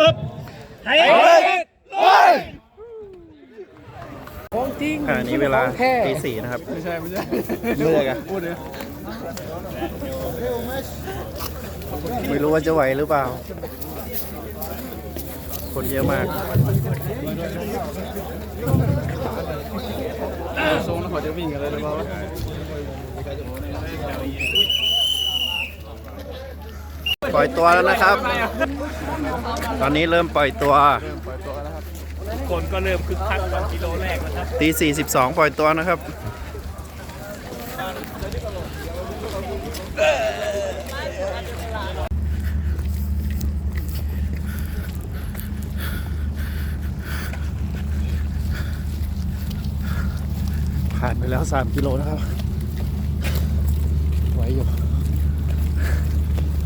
อึบไทยของจริงขณะนี้เวลาของแท้ตีสี่นะครับ ไม่ใช่ ไม่ใช่เลือกอะพูดเลยไม่รู้ว่าจะไหวหรือเปล่า คนเยอะมากทรงแล้วเขาจะวิ่งกันเลยหรือเปล่า ปล่อยตัวแล้วนะครับ ตอนนี้เริ่มปล่อยตัวคนก็เริ่มคึกคักตอนกิโลแรกแล้วครับตีสี่สิบสองปล่อยตัวนะครับผ่านไปแล้ว 3 กิโลนะครับ ไหวอยู่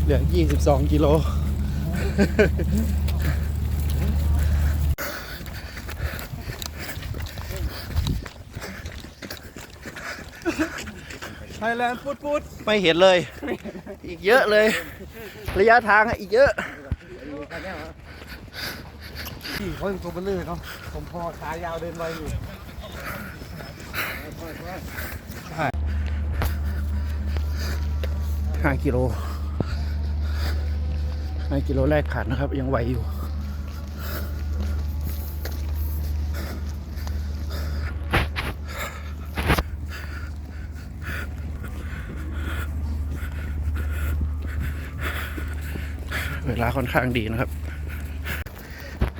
เหลือ 22 กิโล ไทยแลนด์ฟุตฟุตไม่เห็นเลย อีกเยอะเลย ระยะทางอะอีกเยอะพี่เขาตัวเบลเลยเนาะผมพอขายาวเดินไวอยู่ห้ากิโล ห้ากิโลแรกขาดนะครับ ยังไหวอยู่ เวลาค่อนข้างดีนะครับ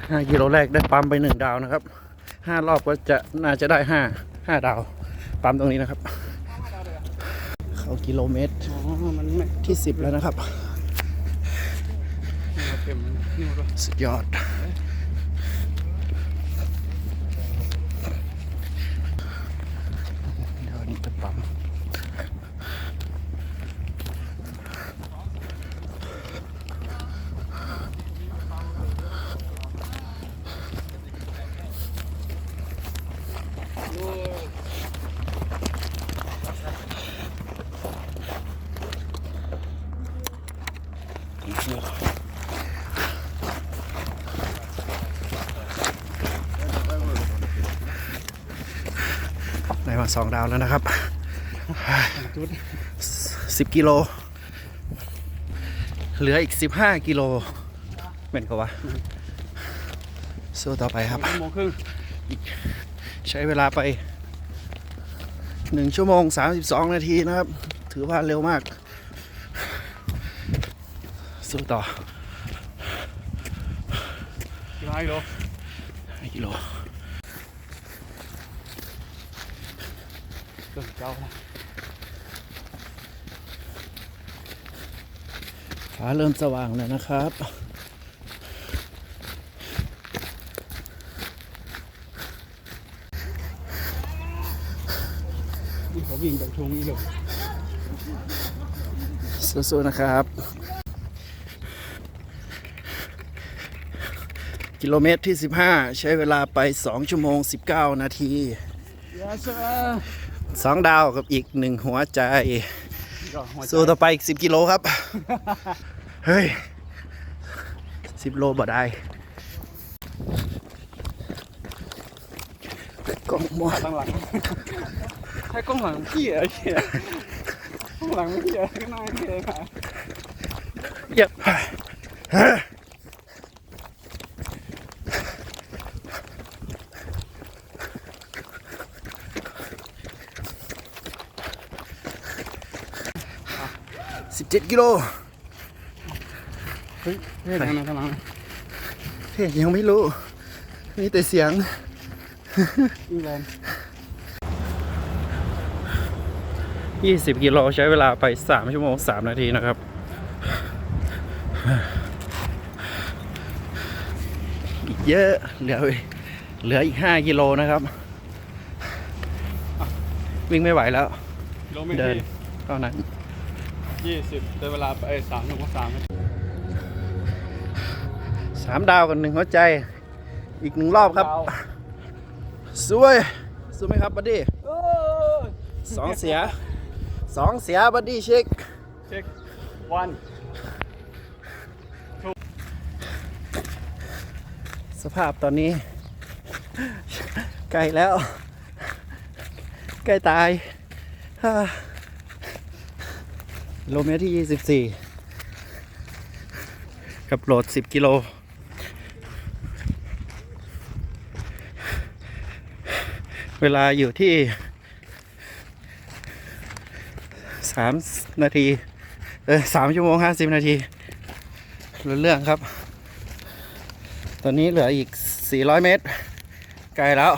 ห้ากิโลแรกได้ปั๊มไปหนึ่งดาวนะครับห้ารอบก็จะน่าจะได้ห้าห้าดาว ปั๊มตรงนี้นะครับ เข้ากิโลเมตรที่สิบแล้วนะครับ เต็มนี่หมดวะ สุดยอด เดี๋ยวอันนี้ไปปั๊มได้มา สองดาวแล้วนะครับจุดสิบกิโล เหลืออีกสิบห้ากิโลเป็นกวะสู้ต่อไปครับชั่วโมงครึ่งใช้เวลาไปหนึ่งชั่วโมงสามสิบสองนาทีนะครับ ถือว่าเร็วมาก สู้ต่อกี่ไม้โลห้ากิโล เกินเจ้านะฟ้าเริ่มสว่างแล้วนะครับ นี่เขาวิ่งแบบชงนี้เลยสู้ๆนะครับ กิโลเมตรที่ 15 ใช้เวลาไป 2 ชั่วโมง 19 นาทียา ซา2ดาวกับอีก1หัวใจก็หัวใจ สู้ต่อไปอีก10กิโลครับ เฮ้ย10โลบ่ได้กล้องมัวข้างหลังให้กล้องหลังพี่เหรอเชี่ยกล้องหลังไม่พี่เหรอข้างหน้าพี่เลยค่ะเยับสิบ เจ็ดกิโลเฮ้ยเฮ้ยข้างหน้าข้างหลังเฮ้ยยังไม่รู้ มีแต่เสียงอิงแลนด์20กิโลใช้เวลาไป3ชั่วโมง3นาทีนะครับอีกเยอะเหลือเหลืออีก5กิโลนะครับ วิ่งไม่ไหวแล้ว เดินเท่านั้น ยี่สิบเดินเวลาไปสามหนึ่งสามสามดาวกับหนึ่งหัวใจ อีกหนึ่งรอบครับสวยสวยไหมครับบัดดี้สองเสียสองเสียบัดดี้เช็คเช็ควันสภาพตอนนี้ใกล้แล้ว ใกล้ตายฮ่า กิโลเมตรที่ 24 กับโหลด 10 กิโล เวลาอยู่ที่ 3 นาที เออ3ชั่วโมง 50 นาทีรู้เรื่องครับ ตอนนี้เหลืออีก 400 เมตร ไกลแล้ว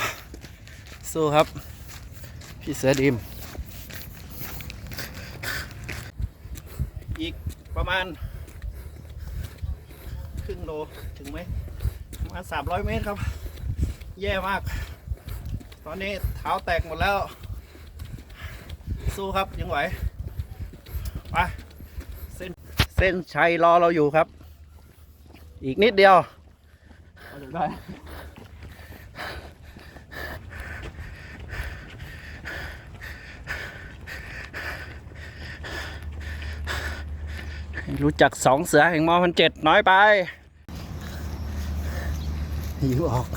สู้ครับ พี่เสือดิม อีกประมาณ ครึ่งโลถึงไหมประมาณ 300 เมตรครับ แย่มาก ตอนนี้เท้าแตกหมดแล้ว สู้ครับยังไหวไปเส้นเส้นชัยรอเราอยู่ครับ อีกนิดเดียว เอาถึงได้ รู้จักสองเสือแห่งมอพันเจ็ดน้อยไปยิวออก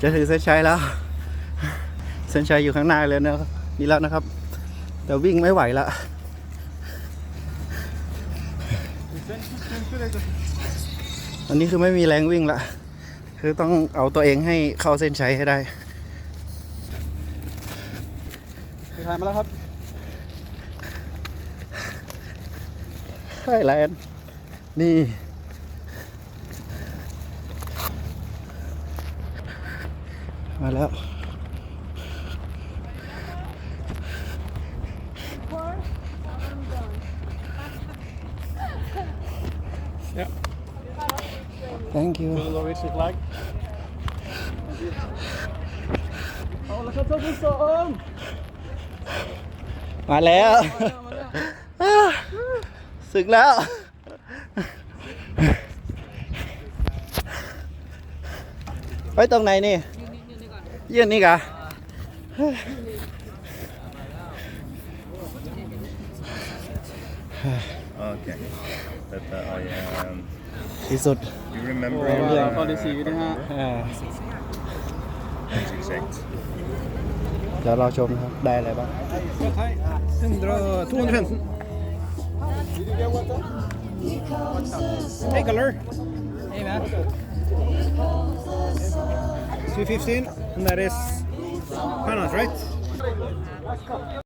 จะถึงเส้นชัยแล้ว เส้นชัยอยู่ข้างหน้าเลยนะครับนี่แล้วนะครับ แต่วิ่งไม่ไหวละอันนี้คือไม่มีแรงวิ่งละ คือต้องเอาตัวเองให้เข้าเส้นชัยให้ได้ไปทานมาแล้วครับ ใช่แลนด์นี่มาแล้ว Yeah. thank you Will Loris it like เอาแล้วครับท่านผู้ชมมาแล้ว มาแล้วสึกแล้ว ไปตรงไหนนี่ ยื่นนี่กะ Okay but uh, I um ที่สุด you remember เรือ everything คอดีซีนะฮะอ่า That's exact เดี๋ยวเราชมนะครับ ได้อะไรบ้าง 215. Hey, color. นี่นะ 215, and that is Panas, right?